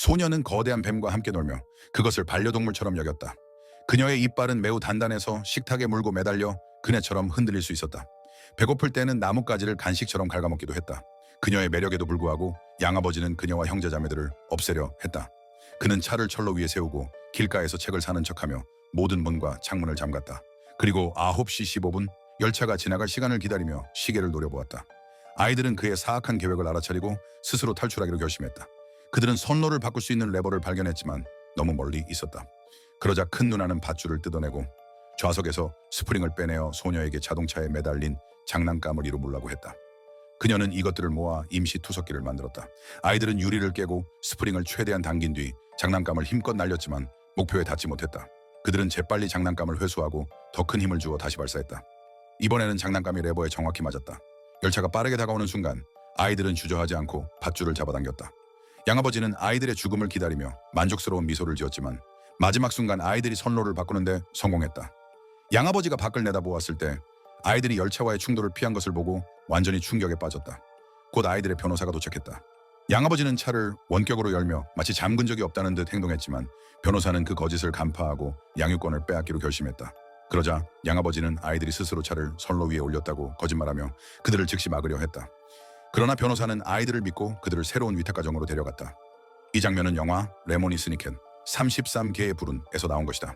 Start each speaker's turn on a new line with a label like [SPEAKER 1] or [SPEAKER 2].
[SPEAKER 1] 소녀는 거대한 뱀과 함께 놀며 그것을 반려동물처럼 여겼다. 그녀의 이빨은 매우 단단해서 식탁에 물고 매달려 그네처럼 흔들릴 수 있었다. 배고플 때는 나뭇가지를 간식처럼 갉아먹기도 했다. 그녀의 매력에도 불구하고 양아버지는 그녀와 형제자매들을 없애려 했다. 그는 차를 철로 위에 세우고 길가에서 책을 사는 척하며 모든 문과 창문을 잠갔다. 그리고 9시 15분 열차가 지나갈 시간을 기다리며 시계를 노려보았다. 아이들은 그의 사악한 계획을 알아차리고 스스로 탈출하기로 결심했다. 그들은 선로를 바꿀 수 있는 레버를 발견했지만 너무 멀리 있었다. 그러자 큰 누나는 밧줄을 뜯어내고 좌석에서 스프링을 빼내어 소녀에게 자동차에 매달린 장난감을 이루 물라고 했다. 그녀는 이것들을 모아 임시 투석기를 만들었다. 아이들은 유리를 깨고 스프링을 최대한 당긴 뒤 장난감을 힘껏 날렸지만 목표에 닿지 못했다. 그들은 재빨리 장난감을 회수하고 더 큰 힘을 주어 다시 발사했다. 이번에는 장난감이 레버에 정확히 맞았다. 열차가 빠르게 다가오는 순간 아이들은 주저하지 않고 밧줄을 잡아당겼다. 양아버지는 아이들의 죽음을 기다리며 만족스러운 미소를 지었지만 마지막 순간 아이들이 선로를 바꾸는데 성공했다. 양아버지가 밖을 내다보았을 때 아이들이 열차와의 충돌을 피한 것을 보고 완전히 충격에 빠졌다. 곧 아이들의 변호사가 도착했다. 양아버지는 차를 원격으로 열며 마치 잠근 적이 없다는 듯 행동했지만 변호사는 그 거짓을 간파하고 양육권을 빼앗기로 결심했다. 그러자 양아버지는 아이들이 스스로 차를 선로 위에 올렸다고 거짓말하며 그들을 즉시 막으려 했다. 그러나 변호사는 아이들을 믿고 그들을 새로운 위탁 가정으로 데려갔다. 이 장면은 영화 레모니 스니켄 33개의 불운에서 나온 것이다.